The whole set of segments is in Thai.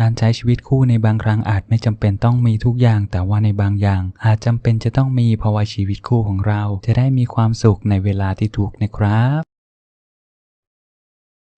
การใช้ชีวิตคู่ในบางครั้งอาจไม่จำเป็นต้องมีทุกอย่าง แต่ว่าในบางอย่าง อาจจำเป็นจะต้องมีเพราะว่าชีวิตคู่ของเรา จะได้มีความสุขในเวลาที่ถูกนะครับ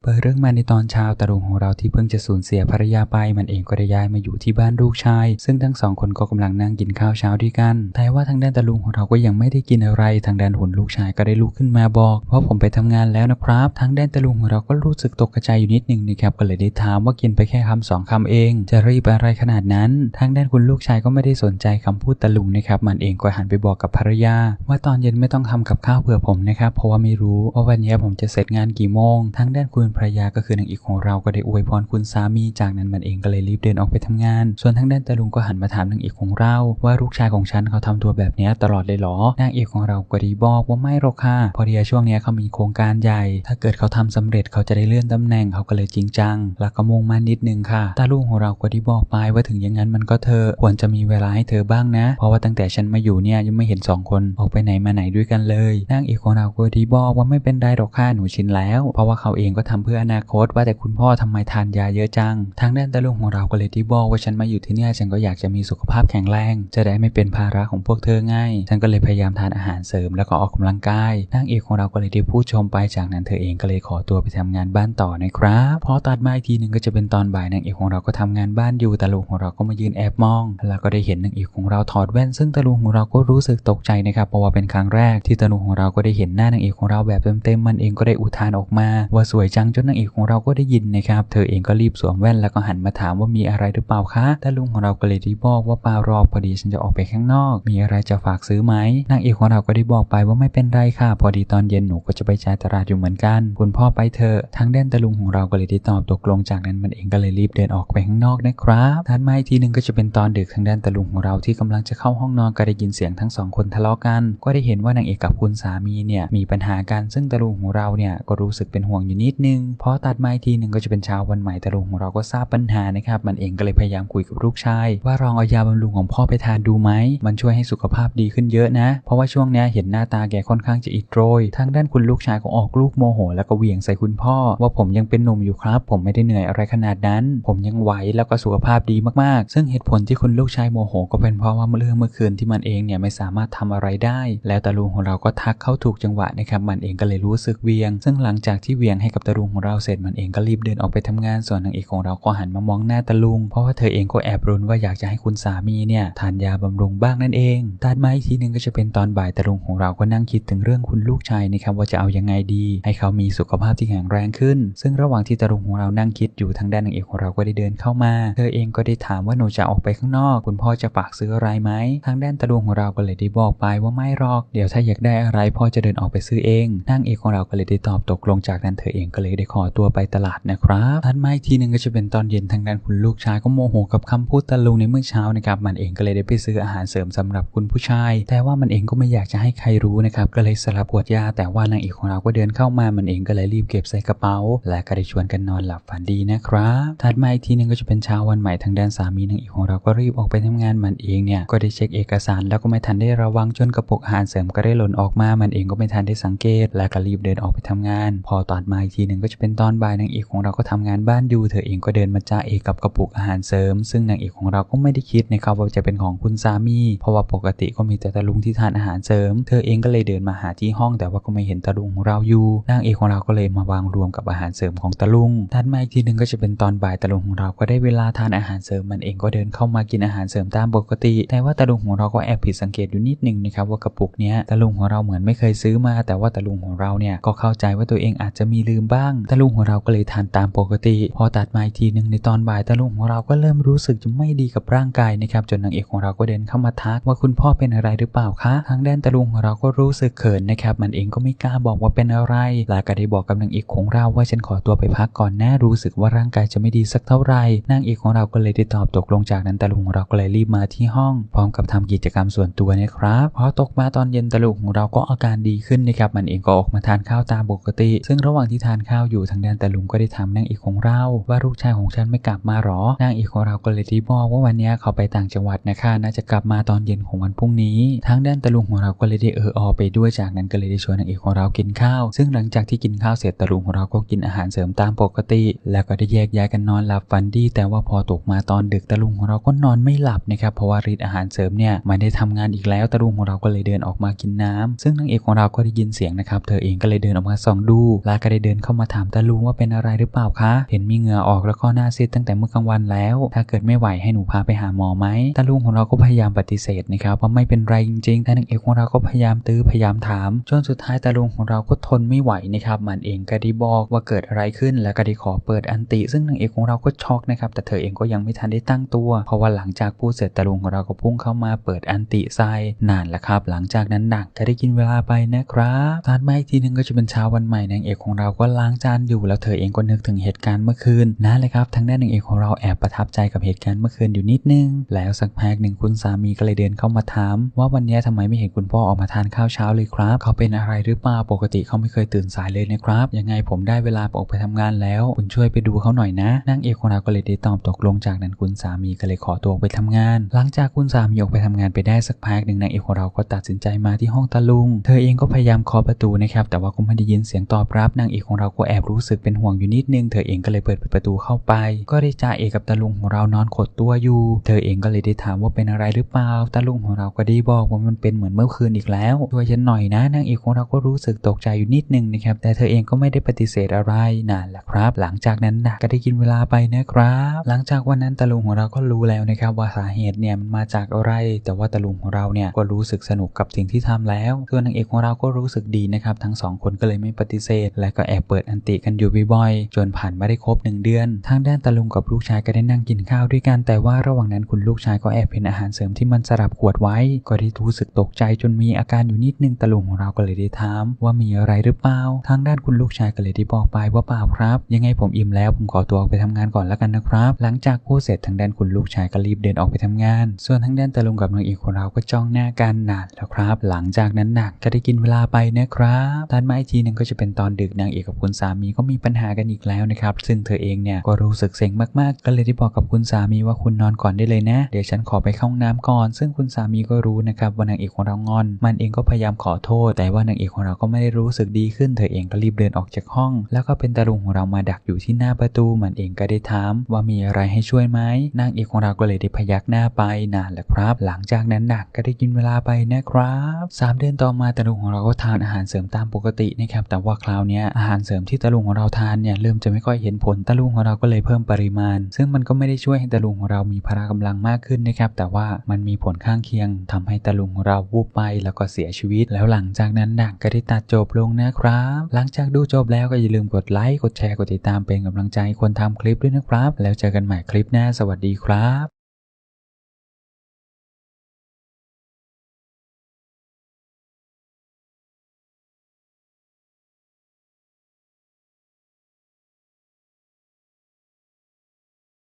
เปิดเรื่องมาในตอนเช้าตาลุงของเราที่เพิ่งจะสูญเสียภรรยาไป มันเองก็ได้ย้ายมาอยู่ที่บ้านลูกชาย ซึ่งทั้งสองคนก็กำลังนั่งกินข้าวเช้าด้วยกัน แต่ว่าทางด้านตาลุงของเราก็ยังไม่ได้กินอะไร ทางด้านหุ่นลูกชายก็ได้ลุกขึ้นมาบอกว่าผมไปทำงานแล้วนะครับ ทางด้านตาลุงของเราก็รู้สึกตกใจอยู่นิดนึงนะครับก็เลยได้ถามว่ากินไปแค่คำสองคำเอง จะรีบอะไรขนาดนั้น ทางด้านคุณลูกชายก็ไม่ได้สนใจคำพูดตาลุงนะครับมันเองก็หันไปบอกกับภรรยา ว่าตอนเย็นไม่ต้องทำกับข้าวเผื่อผมนะครับเพราะว่าไม่รู้ว่าวันนี้ผมจะเสร็จงานกี่โมง ทางด้านคุณภรรยาก็คือนางเอกของเราก็ได้อวยพรคุณสามีจากนั้นมันเองก็เลยรีบเดินออกไปทำงาน ส่วนทางด้านตาลุงก็หันมาถามนางเอกของเรา ว่าลูกชายของฉันเขาทำตัวแบบนี้ตลอดเลยหรอนางเอกของเราก็ดีบอกว่าไม่หรอกค่ะพอดีช่วงนี้เขามีโครงการใหญ่ ถ้าเกิดเขาทำสำเร็จเขาจะได้เลื่อนตำแหน่งเขาก็เลยจริงจัง แล้วก็มุ่งมั่นนิดนึงค่ะตาลุงของเราก็ด้บอกไปว่าถึงอย่างนั้นมันก็เธอควรจะมีเวลาให้เธอบ้างนะ เพราะว่าตั้งแต่ฉันมาอยู่เนี่ยยังไม่เห็นสองคนออกไปไหนมาไหนด้วยกันเลยนางเอกของเราก็ดีบอกว่าไม่เป็นไรหรอกค่ะหนูชินแล้ว เพราะว่าเขาเองก็ทำเพื่ออนาคตว่าแต่คุณพ่อทำไมทานยาเยอะจัง ทางด้านตาลุงของเราก็เลยที่บอกว่าฉันมาอยู่ที่เนี่ยฉันก็อยากจะมีสุขภาพแข็งแรง จะได้ไม่เป็นภาระของพวกเธอง่ายฉันก็เลยพยายามทานอาหารเสริม แล้วก็ออกกำลังกายนางเอกของเราก็เลยได้พูดชมไปจากนั้นเธอเองก็เลยขอตัวไปทำงานบ้านต่อนะครับพอตัดมาอีกทีหนึ่งก็จะเป็นตอนบ่ายนางเอกของเราก็ทำงานบ้านอยู่ตาลุงของเราก็มายืนแอบมอง แล้วก็ได้เห็นนางเอกของเราถอดแว่น ซึ่งตาลุงของเราก็รู้สึกตกใจนะครับเพราะว่าเป็นครั้งแรกที่ตาลุงของเราก็ได้เห็นหน้านางเอกของเราแบบเต็มๆมันเองก็ได้อุทานออกมาว่าสวยจังจนนางเอกของเราก็ได้ยินนะครับ เธอเองก็รีบสวมแว่นแล้วก็หันมาถามว่ามีอะไรหรือเปล่าคะแตาลุงของเราก็เลยได้บอกว่าเปล่ารอพอดีฉันจะออกไปข้างนอก มีอะไรจะฝากซื้อไหมนางเอกของเราก็ได้บอกไปว่าไม่เป็นไรค่ะ พอดีตอนเย็นหนูก็จะไปจ่ายตลาดอยู่เหมือนกัน คุณพ่อไปเถอะทางด้านตาลุงของเราก็เลยได้ตอบตกลงจากนั้นมันเองก็เลยรีบเดินออกไปข้างนอกนะครับทันมาอีกทีหนึ่งก็จะเป็นตอนดึกทางด้านตาลุงของเราที่กำลังจะเข้าห้องนอนก็ได้ยินเสียงทั้งสองคนทะเลาะกัน ก็ได้เห็นว่านางเอกกับคุณสามีเนี่ยมีปัญหากันซึ่งตาลุงของเราเนี่ยก็รู้สึกเป็นห่วงอยู่นิดนึงพอตัดไมาอีกทีหนึ่งก็จะเป็นเช้าวันใหม่แตาลุงของเราก็ทราบปัญหานะครับ มันเองก็เลยพยายามคุยกับลูกชาย ว่าลองเอายาบำรุงของพ่อไปทานดูไหม มันช่วยให้สุขภาพดีขึ้นเยอะนะ เพราะว่าช่วงนี้เห็นหน้าตาแกค่อนข้างจะอิดโรย ทางด้านคุณลูกชายก็ออกลูกโมโห แล้วก็เหวี่ยงใส่คุณพ่อ ว่าผมยังเป็นหนุ่มอยู่ครับ ผมไม่ได้เหนื่อยอะไรขนาดนั้น ผมยังไหวแล้วก็สุขภาพดีมากๆ ซึ่งเหตุผลที่คุณลูกชายโมโห ก็เป็นเพราะว่าเรื่องเมื่อคืนที่มันเองเนี่ยไม่สามารถทำอะไรได้ แล้วตาลุงของเราก็ทักเข้าถูกจังหวะนะครับ มันเองก็เลยรู้สึกเวียง ซึ่งหลังจากที่เวียงให้กับตาลุงของเราเสร็จมันเองก็รีบเดินออกไปทำงานส่วนนางเอกของเราก็หันมามองหน้าตาลุง เพราะว่าเธอเองก็แอบรุนว่าอยากจะให้คุณสามีเนี่ยทานยาบำรุงบ้างนั่นเองตัดมาอีกทีหนึ่งก็จะเป็นตอนบ่ายตาลุงของเราก็นั่งคิดถึงเรื่องคุณลูกชายนะครับว่าจะเอายังไงดี ให้เขามีสุขภาพที่แข็งแรงขึ้น ซึ่งระหว่างที่ตาลุงของเรานั่งคิดอยู่ทางด้านนางเอกของเราก็ได้เดินเข้ามา เธอเองก็ได้ถามว่าหนูจะออกไปข้างนอก คุณพ่อจะฝากซื้ออะไรไหมทางด้านตาลุงของเราก็เลยได้บอกไปว่าไม่หรอก เดี๋ยวถ้าอยากได้อะไรพ่อจะเดินออกไปซื้อเองนางเอกของเราก็เลยได้ตอบตกลงจากนั้นเธอเองก็เลยได้ขอตัวไปตลาดนะครับทัดมาอีกทีหนึ่งก็จะเป็นตอนเย็นทางด้านคุณลูกชายก็โมโหกับคำพูดตาลุงในเมื่อเช้านะครับมันเองก็เลยได้ไปซื้ออาหารเสริมสำหรับคุณผู้ชาย แต่ว่ามันเองก็ไม่อยากจะให้ใครรู้นะครับก็เลยสลับขวดยา แต่ว่านางเอกของเราก็เดินเข้ามามันเองก็เลยรีบเก็บใส่กระเป๋า และก็ได้ชวนกันนอนหลับฝันดีนะครับถัดมาอีกทีหนึงก็จะเป็นเช้าวันใหม่ทางด้านสามีนางเอกของเราก็รีบออกไปทำงานมันเองเนี่ยก็ได้เช็คเอกสารแล้วก็ไม่ทันได้ระวังจนกระปุกอาหารเสริมก็ได้หล่นออกมา มันเองก็ไม่ทันได้สังเกต และก็รีบเดินออกไปทำงาน พอตัดมาอีกทีหนึ่งก็จะเป็นตอนบ่ายนางเอกของเราก็ทำงานบ้านอยู่ เธอเองก็เดินมาจ้าเอกกับกระปุกอาหารเสริม ซึ่งนางเอกของเราก็ไม่ได้คิดนะครับว่าจะเป็นของคุณสามี เพราะว่าปกติก็มีแต่ตาลุงที่ทานอาหารเสริม เธอเองก็เลยเดินมาหาที่ห้อง แต่ว่าก็ไม่เห็นตาลุงของเราอยู่ นางเอกของเราก็เลยมาวางรวมกับอาหารเสริมของตาลุงถัดมาอีกทีหนึ่งก็จะเป็นตอนบ่ายตาลุงของเราก็ได้เวลาทานอาหารเสริมมันเองก็เดินเข้ามากินอาหารเสริมตามปกติ แต่ว่าตาลุงของเราก็แอบผิดสังเกตอยู่นิดนึงนะครับว่ากระปุกเนี้ยตาลุงของเราเหมือนไม่เคยซื้อมา แต่ว่าตาลุงของเราเนี่ยก็เข้าใจว่าตัวเองอาจจะมีลืมบ้างตาลุงของเราก็เลยทานตามปกติ พอตัดมาอีกทีหนึ่งในตอนบ่ายตาลุงของเราก็เริ่มรู้สึกจะไม่ดีกับร่างกายนะครับจนนางเอกของเราก็เดินเข้ามาทักว่าคุณพ่อเป็นอะไรหรือเปล่าคะทางด้านตาลุงของเราก็รู้สึกเขินนะครับมันเองก็ไม่กล้าบอกว่าเป็นอะไรและก็ได้บอกกับนางเอกของเราว่าฉันขอตัวไปพักก่อนนะรู้สึกว่าร่างกายจะไม่ดีสักเท่าไหร่นางเอกของเราก็เลยได้ตอบตกลงจากนั้นตาลุงของเราก็เลยรีบมาที่ห้อง พร้อมกับทำกิจกรรมส่วนตัวนะครับพอตกมาตอนเย็นตาลุงของเราก็อาการดีขึ้นนะครับมันเองก็ออกมาทานข้าวตามปกติ ซึ่งระหว่างที่ทานข้าวาอยู่ทางด้านตาลุงก็ได้ถามนางเอกของเรา ว่าลูกชายของฉันไม่กลับมาหรอนางเอกของเราก็เลยได้บอกว่าวันนี้เขาไปต่างจังหวัดนะคะน่าจะกลับมาตอนเย็นของวันพรุ่งนี้ทางด้านตาลุงของเราก็เลยได้เอออไปด้วยจากนั้นก็เลยได้ชวนนางเอกของเรากินข้าว ซึ่งหลังจากที่กินข้าวเสร็จตาลุงของเราก็กินอาหารเสริมตามปกติ แล้วก็ได้แยกย้ายกันนอนหลับฝันดี แต่ว่าพอตกมาตอนดึกตาลุงของเราก็นอนไม่หลับนะครับเพราะว่าฤทธิ์อาหารเสริมเนี่ยไม่ได้ทำงานอีกแล้วตาลุงของเราก็เลยเดินออกมากินน้ำซึ่งนางเอกของเราก็ได้ยินเสียงนะครับเธอเองก็เลยเดินออกมาส่องดูแล้วก็ได้เดินเข้ามาถามตาลุงว่าเป็นอะไรหรือเปล่าคะ เห็นมีเหงื่อออกแล้วก็หน้าซีดตั้งแต่เมื่อกลางวันแล้ว ถ้าเกิดไม่ไหวให้หนูพาไปหาหมอไหมตาลุงของเราก็พยายามปฏิเสธนะครับว่าไม่เป็นไรจริงๆแต่นางเอกของเราก็พยายามตื้อพยายามถามจนสุดท้ายตาลุงของเราก็ทนไม่ไหวนะครับมันเองก็ได้บอกว่าเกิดอะไรขึ้นแล้วก็ได้ขอเปิดอันติ ซึ่งนางเอกของเราก็ช็อกนะครับแต่เธอเองก็ยังไม่ทันได้ตั้งตัว เพราะว่าหลังจากพูดเสร็จตาลุงของเราก็พุ่งเข้ามาเปิดอันติใส่นานแล้วครับหลังจากนั้นหนักก็ได้กินเวลาไปนะครับตอนมาอีกทีหนึงก็จะเป็นเช้าวันใหม่นางเอกของเราก็ล้างจานอยู่แล้วเธอเองก็นึกถึงเหตุการณ์เมื่อคืนนั่นเลยครับทางด้านนางเอกของเราแอบประทับใจกับเหตุการณ์เมื่อคืนอยู่นิดนึง แล้วสักพักหนึ่งคุณสามีก็เลยเดินเข้ามาถาม ว่าวันนี้ทำไมไม่เห็นคุณพ่อออกมาทานข้าวเช้าเลยครับ เขาเป็นอะไรหรือเปล่าปกติเขาไม่เคยตื่นสายเลยนะครับ ยังไงผมได้เวลาออกไปทำงานแล้ว คุณช่วยไปดูเขาหน่อยนะนางเอกของเราก็เลยได้ตอบตกลงจากนั้นคุณสามีก็เลยขอตัวไปทำงาน หลังจากคุณสามีออกไปทำงานไปได้สักพักหนึ่งนางเอกของเราก็ตัดสินใจมาที่ห้องตะลุง เธอเองก็พยายามเคาะประตูนะครับแต่ว่าก็ไม่ได้ยินเสียงตอบรับนางเอกของเราก็แอบรู้สึกเป็นห่วงอยู่นิดนึง เธอเองก็เลยเปิดประตูเข้าไป ก็ได้จ่าเอกกับตะลุงของเรานอนขดตัวอยู่ เธอเองก็เลยได้ถามว่าเป็นอะไรหรือเปล่าตะลุงของเราก็ได้บอกว่ามันเป็นเหมือนเมื่อคืนอีกแล้วช่วยฉันหน่อยนะนางเอกของเราก็รู้สึกตกใจอยู่นิดนึงนะครับ แต่เธอเองก็ไม่ได้ปฏิเสธอะไรนั่นแหละครับ หลังจากนั้นนะก็ได้กินเวลาไปนะครับ หลังจากวันนั้นตะลุงของเราก็รู้แล้วนะครับว่าสาเหตุเนี่ยมันมาจากอะไร แต่ว่าตะลุงของเราเนี่ยก็รู้สึกสนุกกับสิ่งที่ทำแล้วส่วนนางเอกของเราก็รู้สึกดีนะครับ ทั้งสองคนก็เลยไม่ปฏิเสธ และก็แอบเปิดอันติกันอยู่บ่อยๆ จนผ่านมาได้ครบหนึ่งเดือน ทางด้านตะลุงกับลูกชายก็ได้นั่งกินข้าวด้วยกัน แต่ว่าระหว่างนั้นคุณลูกชายก็แอบเห็นอาหารเสริมที่มันสลับขวดไว้ ก็ได้รู้สึกตกใจจนมีอาการอยู่นิดนึงตะลุงของเราก็เลยได้ถาม ว่ามีอะไรหรือเปล่า ทางด้านคุณลูกชายก็เลยได้บอกไปว่าเปล่าครับ ยังไงผมอิ่มแล้วผมขอตัวออกไปทำงานก่อนแล้วกันนะครับ หลังจากพูดเสร็จทางด้านคุณลูกชายก็รีบเดินออกไปทำงาน ส่วนทางด้านตะลุงกับนางเอกของเราก็จ้องหน้ากันนานแล้วครับ หลังจากนั้นหนักก็ได้กินเวลาไปนะครับตอนมาอีกทีนึงก็จะเป็นตอนดึกนางเอกกับคุณสาามีก็มีปัญหากันอีกแล้วนะครับ ซึ่งเธอเองเนี่ยก็รู้สึกเซ็งมากๆ ก็เลยได้บอกกับคุณสามีว่าคุณนอนก่อนได้เลยนะ เดี๋ยวฉันขอไปเข้าห้องน้ำก่อน ซึ่งคุณสามีก็รู้นะครับว่านางเอกของเรางอน มันเองก็พยายามขอโทษ แต่ว่านางเอกของเราก็ไม่ได้รู้สึกดีขึ้น เธอเองก็รีบเดินออกจากห้อง แล้วก็เป็นตาลุงของเรามาดักอยู่ที่หน้าประตู มันเองก็ได้ถาม ว่ามีอะไรให้ช่วยไหมนางเอกของเราก็เลยได้พยักหน้าไปนานแหละครับ หลังจากนั้นหนักก็ได้กินเวลาไปนะครับสามเดือนต่อมาตาลุงของเราก็ทานอาหารเสริมตามปกตินะครับแต่ว่าคราวนี้อาหารเสริมที่ตาลุงของเราทานเนี่ยเริ่มจะไม่ค่อยเห็นผลตาลุงของเราก็เลยเพิ่มปริมาณ ซึ่งมันก็ไม่ได้ช่วยให้ตาลุงของเรามีพละกำลังมากขึ้นนะครับแต่ว่ามันมีผลข้างเคียงทำให้ตาลุงของเราวูบไปแล้วก็เสียชีวิต แล้วหลังจากนั้นหนักก็ได้ตัดจบลงนะครับ หลังจากดูจบแล้วก็อย่าลืมกดไลค์กดแชร์กดติดตามเป็นกำลังใจคนทำคลิปด้วยนะครับ แล้วเจอกันใหม่คลิปหน้าสวัสดีครับ